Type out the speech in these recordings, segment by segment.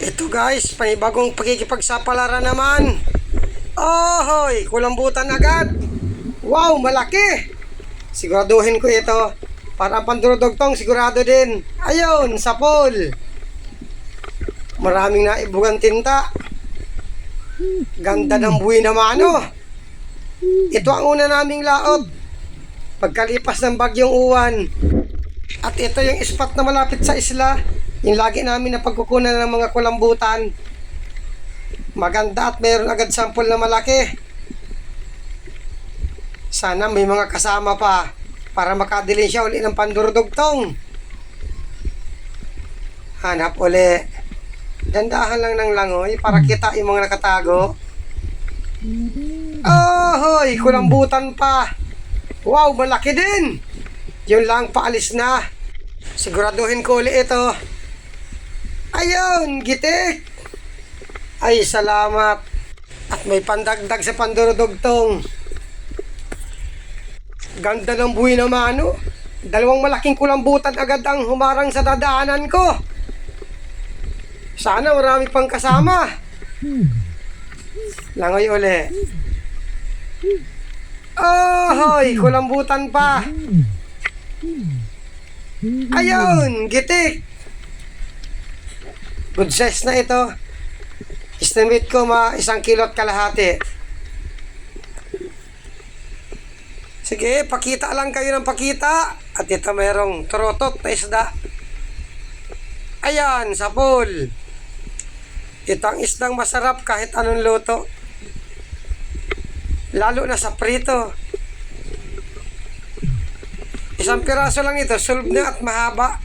Ito guys, panibagong pakikipagsapalaran naman. Ohoy, kulambutan agad. Wow, malaki. Siguraduhin ko ito. Para pandurudugtong sigurado din. Ayun, sa pool. Maraming naibugang tinta. Ganda ng buwi naman, oh. Ito ang una naming laot. Pagkalipas ng bagyong uwan. At ito yung spot na malapit sa isla. Yung lagi namin na pagkukunan ng mga kulambutan. Maganda at mayroon agad sample na malaki. Sana may mga kasama pa para makadilin siya uli ng pandurudugtong. Hanap uli. Dandahan lang ng langoy para kita yung mga nakatago. Ahoy! Kulambutan pa! Wow, malaki din! Yun lang, paalis na. Siguraduhin ko uli ito. Ayun, gitik! Ay, salamat. At may pandagdag sa pandurudugtong. Ganda ng buhay naman, no? Dalawang malaking kulambutan agad ang humarang sa dadaanan ko. Sana marami pang kasama. Langoy uli. Ahoy, kulambutan pa. Ayun, gitik. Good size na ito. Estimate ko ma isang kilot kalahati. Sige, pakita lang kayo ng pakita. At ito mayroong turotot na isda. Ayan, sa pool. Ito ang isdang masarap kahit anong luto. Lalo na sa prito. Isang piraso lang ito, sulb na at mahaba.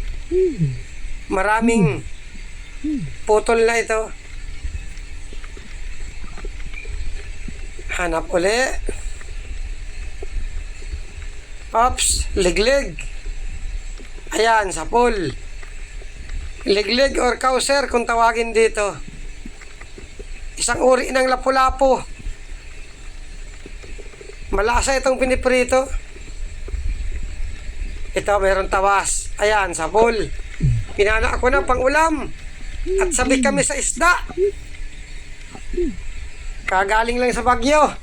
Maraming putol na ito. Hanap uli. Ops, liglig. Ayan, sa pool. Liglig or kauser kung tawagin dito. Isang uri ng lapu-lapu. Malasa itong piniprito. Ito, meron tawas. Ayan, sa pool. Pinana ako ng pangulam. At sabik kami sa isda. Kagaling lang sa bagyo.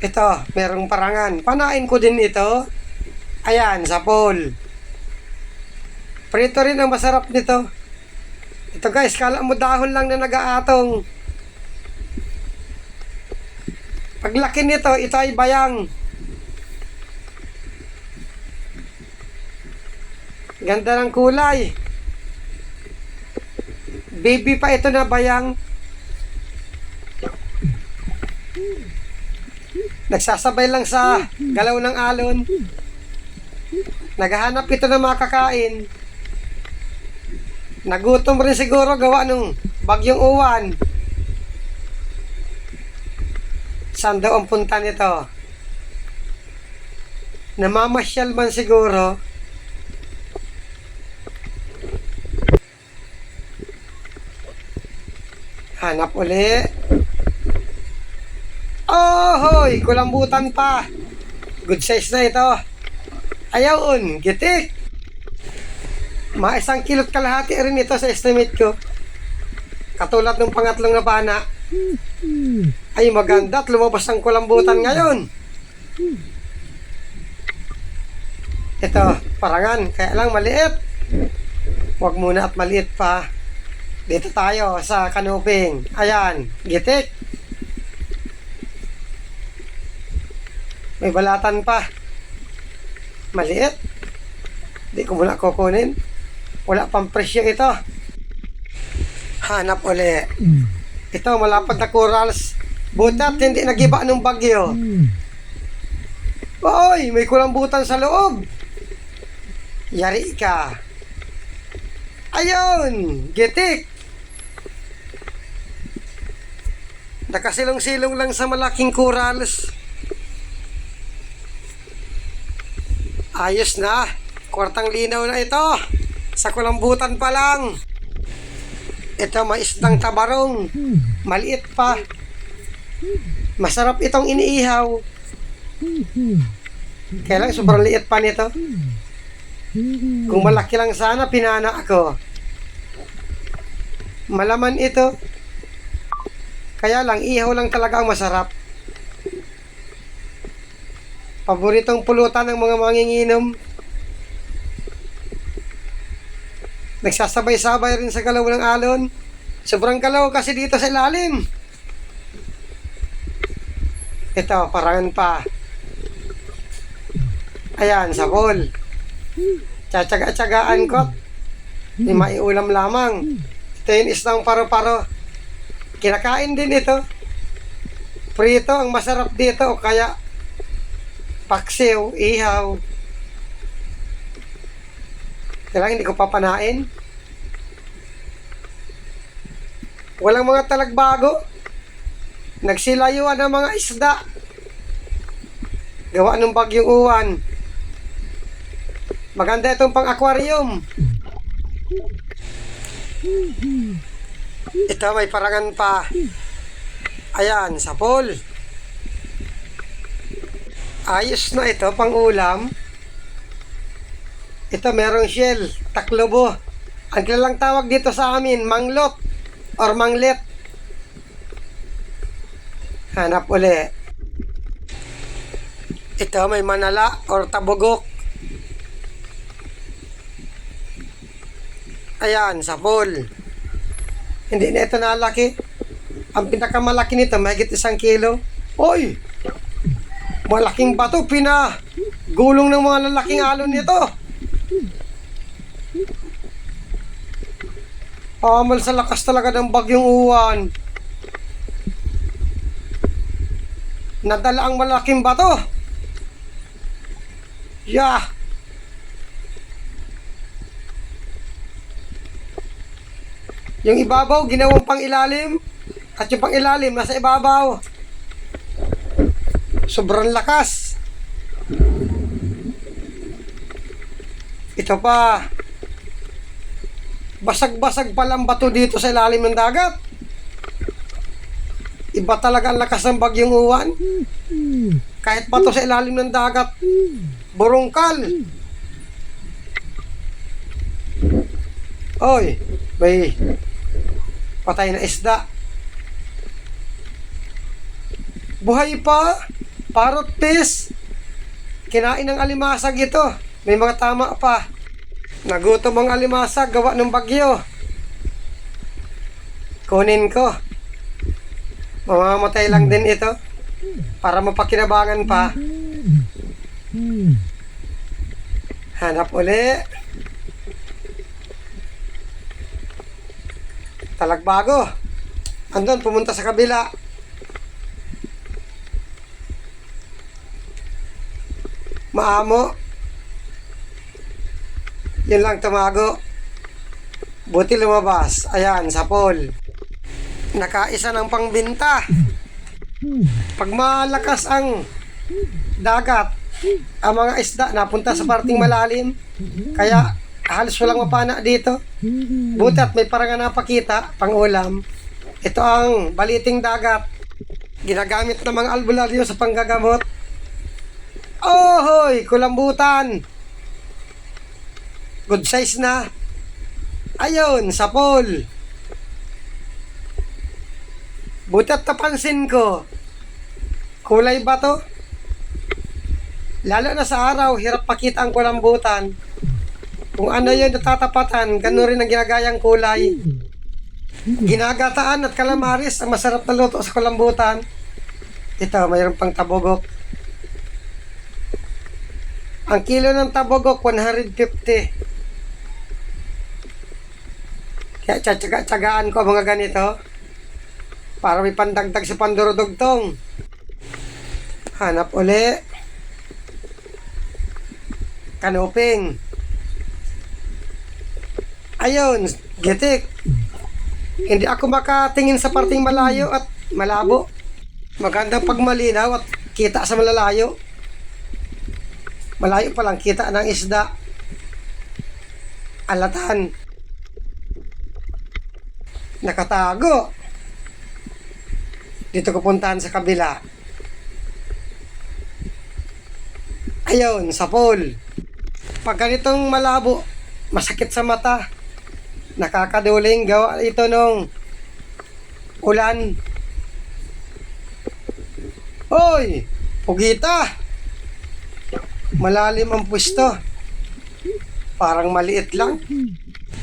Ito, merong parangan. Panain ko din ito. Ayan, sa pool. Prito rin ang masarap nito. Ito guys, kala mo dahon lang na nag-aatong. Paglaki nito, ito ay bayang. Ganda ng kulay. Baby pa ito na bayang. Nagsasabay lang sa galaw ng alon. Naghahanap ito ng makakain. Nagutom rin siguro gawa nung bagyong uwan. Saan daw ang punta nito? Namamasyal man siguro. Hanap uli. Ohoy! Kulambutan pa. Good size na ito. Ayun, gitik. Mga isang kilot kalahati rin ito sa estimate ko. Katulad ng pangatlong na bana. Ay maganda at lumabas ang kulambutan ngayon. Ito, parangan. Kaya lang maliit. Huwag muna at maliit pa. Dito tayo sa kanuping. Ayan, gitik. May balatan pa. Maliit. Di ko muna kukunin. Wala pang presyo ito. Hanap uli. Ito, malapad na corals. Butat, hindi nagiba ng bagyo. Oy, may kulambutan sa loob. Yari ka. Ayun, gitik. Nakasilong-silong lang sa malaking corals. Ayos na. Kwartang linaw na ito. Sa kulambutan pa lang. Ito maisdang tabarong. Maliit pa. Masarap itong iniihaw. Kaya lang sobrang liit pa nito. Kung malaki lang sana, pinana ako. Malaman ito. Kaya lang, ihaw lang talaga ang masarap. Paboritong pulutan ng mga manginginom. Nagsasabay-sabay rin sa galaw ng alon. Sobrang galaw kasi dito sa ilalim. Ito, parangan pa. Ayan, sa pool. Tsatsaga-tsagaan ko. May maiulam lamang. Ito yung isang paro-paro. Kinakain din ito. Prito, ang masarap dito. O kaya, paksiw, ihaw. Kailangan hindi ko papanain. Walang mga talagbago. Nagsilayuan ng mga isda. Gawa ng bagyong uwan. Maganda itong pang-aquarium. Ito may parangan pa. Ayan, sa pool. Ayos na ito, pang ulam. Ito merong shell, taklobo. Ang kilalang tawag dito sa amin, manglot or manglet. Hanap uli. Ito may manala or tabugok. Ayan, sa pool. Hindi na ito nalaki. Ang pinakamalaki nito, mahigit isang kilo. Oy! Malaking bato, pina! Gulong ng mga lalaking alon nito. Amal sa lakas talaga ng bagyong uwan. Nadala ang malaking bato. Yeah. Yung ibabaw, ginawang pang ilalim. At yung pang ilalim, nasa ibabaw. Sobrang lakas. Ito pa. Basag-basag palang bato dito sa ilalim ng dagat. Iba talaga ang lakas ng bagyong uwan. Kahit bato sa ilalim ng dagat, burungkal. Oy, may patay na isda. Buhay pa, parrot fish. Kinain ng alimasag ito. May mga tama pa. Nagutom ang alimasag gawa ng bagyo. Kunin ko. Mamamatay lang din ito. Para mapakinabangan pa. Hanap uli. Talagbago. Andun, pumunta sa kabila. Maamo. Yun lang tumago. Buti lumabas. Ayan, sa pool. Nakaisa ng pangbinta. Pag malakas ang dagat, ang mga isda napunta sa parting malalim. Kaya halos walang mapana dito. Buti at may parang napakita, pang ulam. Ito ang baliting dagat. Ginagamit ng mga albularyo sa panggagamot. Ohoy, kulambutan. Good size na. Ayun, sa pool. Buti at napansin ko. Kulay ba to? Lalo na sa araw, hirap pakita ang kulambutan. Kung ano yun natatapatan, ganun rin ang ginagayang kulay. Ginagataan at kalamaris ang masarap na luto sa kulambutan. Ito, mayroon pang tabogok. Ang kilo ng tabogok, 150. Kaya tsatsaga-tsagaan ko mga ganito. Para may pandagdag sa pandurudugtong. Hanap uli. Kanuping. Ayun, gitik. Hindi ako makatingin sa parting malayo at malabo. Magandang pag malinaw at kita sa malalayo. Malayo pa lang kita ng isda. Alatan. Nakatago. Dito ko puntahan sa kabila. Ayun, sa pool. Pag ganitong malabo, masakit sa mata. Nakakaduling gawa ito nung ulan. Hoy! Pugita! Malalim ang pwesto. Parang maliit lang.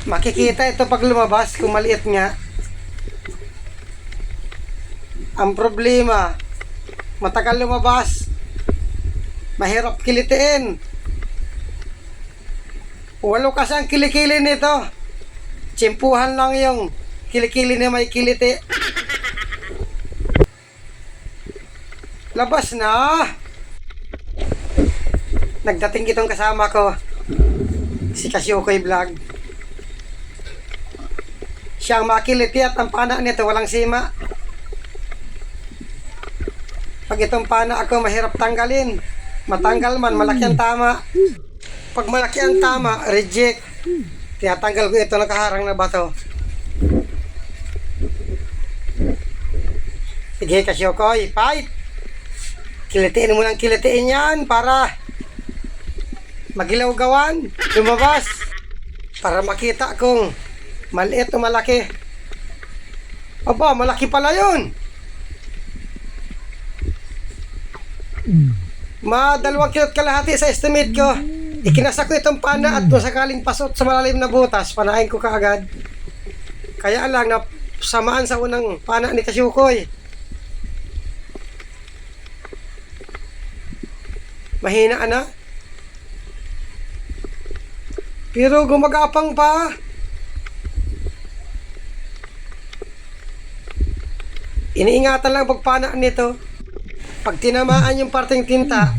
Makikita ito pag lumabas kung maliit nga. Ang problema, matagal lumabas. Mahirap kilitiin. Walo kasi ang kilikili nito. Tsimpuhan lang yung kilikili na may kiliti. Labas na! Nagdating itong kasama ko. Si Kasyukoy Vlog. Siyang makiliti at ang pana nito walang sima. Pag itong pana ako mahirap tanggalin. Matanggal man, malaki ang tama. Pag malaki ang tama, reject. Tinatanggal ko ito nakaharang na bato. Sige, Kasyokoy, fight! Kilitiin mo lang kilitiin yan para magilaw-gawan, lumabas. Para makita kung maliit o malaki. Aba, malaki pala yun. Ma, dalawang kilot kalahati sa estimate ko. Ikinasa ko itong pana at kung sakaling pasot sa malalim na butas, panahin ko kaagad. Kaya lang na samaan sa unang pana ni Kasyukoy. Mahina na. Pero gumagapang pa. Iniingatan lang pagpana nito. Pag tinamaan yung parteng tinta,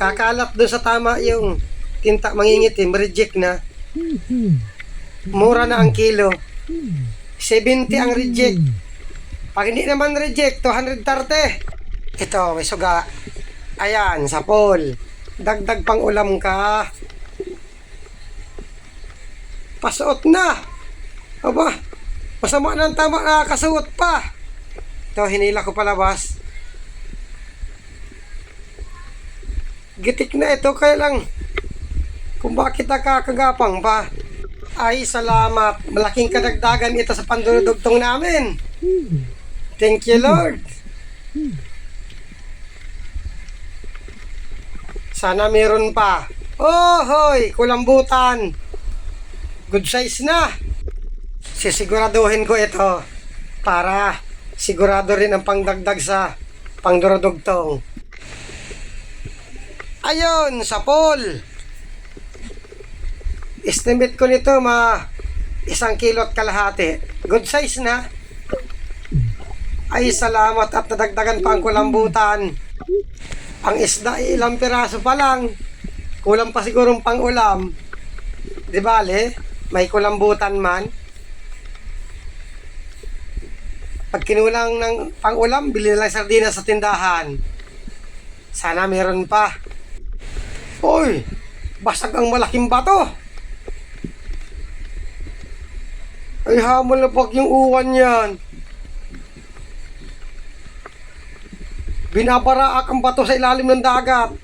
kakalat doon sa tama yung tinta mangingitim, reject na. Mura na ang kilo. 70 ang reject. Pag hindi naman reject, 230. Ito, may suga. Ayan, sa pool. Dagdag pang ulam ka. Pasuot na. Aba, masama na ang tama nakakasuot pa. Ito, hinila ko palabas. Gitik na ito, kaya lang kung bakit nakakagapang pa. Ay, salamat. Malaking kadagdagan ito sa pandudugtong namin. Thank you, Lord. Sana meron pa. Oh, hoy, kulambutan. Good size na. Sisiguraduhin ko ito para sigurado rin ang pangdagdag sa pangdurodugtong. Ayun, sa pool. Estimate ko nito ma isang kilo at kalahati. Good size na. Ay, salamat at nadagdagan pa ang kulambutan. Ang isda ay ilang piraso pa lang. Kulang pa sigurong pang ulam. Di bale, may kulambutan man. Pag kinulang ng pang ulam, bili na lang sardinas sa tindahan. Sana meron pa. Hoy, basag ang malaking bato. Ay, hamon na pag yung uwan yan. Binabaraak ang bato sa ilalim ng dagat.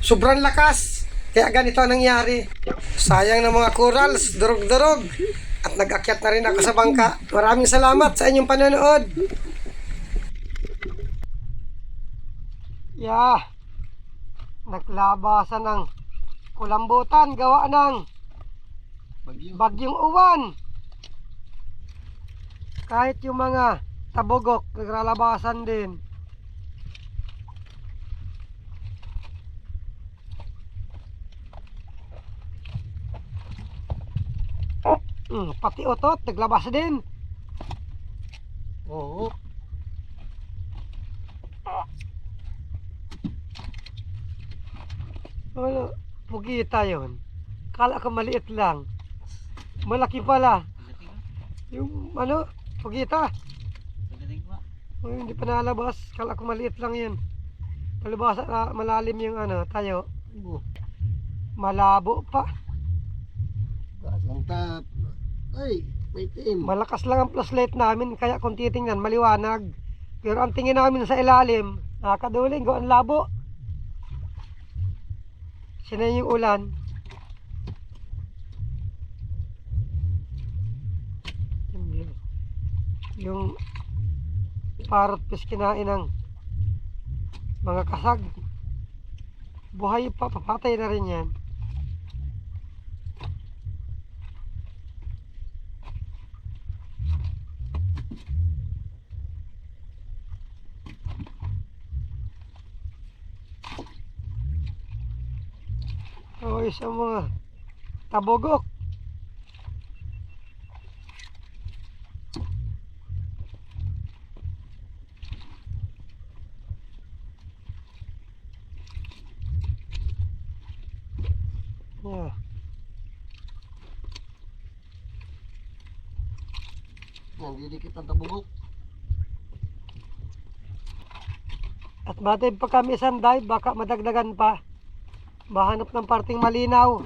Sobrang lakas. Kaya ganito ang nangyari. Sayang ng mga corals, durog-durog. At nag-akyat na rin ako sa bangka. Maraming salamat sa inyong panonood. Yeah. Naglabasan ng kulambutan gawa ng bagyong uwan. Kahit yung mga tabugok, naglalabasan din. Hmm, pati otot, naglabas din. Oo. Ano, pugita yun. Kala ko maliit lang. Malaki pala. Yung ano, pugita. Oh, hindi pa nalabas. Kala ko maliit lang yun. Palabas na malalim yung ano, tayo. Malabo pa. Ang tap. Ay, may team. Malakas lang ang flashlight namin kaya kung titingnan maliwanag. Pero ang tingin namin sa ilalim, nakakaduling, ang labo. Sina yung ulan. Yung parrot fish kinain ng mga kasag. Buhay pa, papatay na rin yan. O isang mga tabogok. Yeah. Yan, didikit ang tabugok. At batid pa kami dive, baka madagdagan pa. Mahanap ng parting malinaw.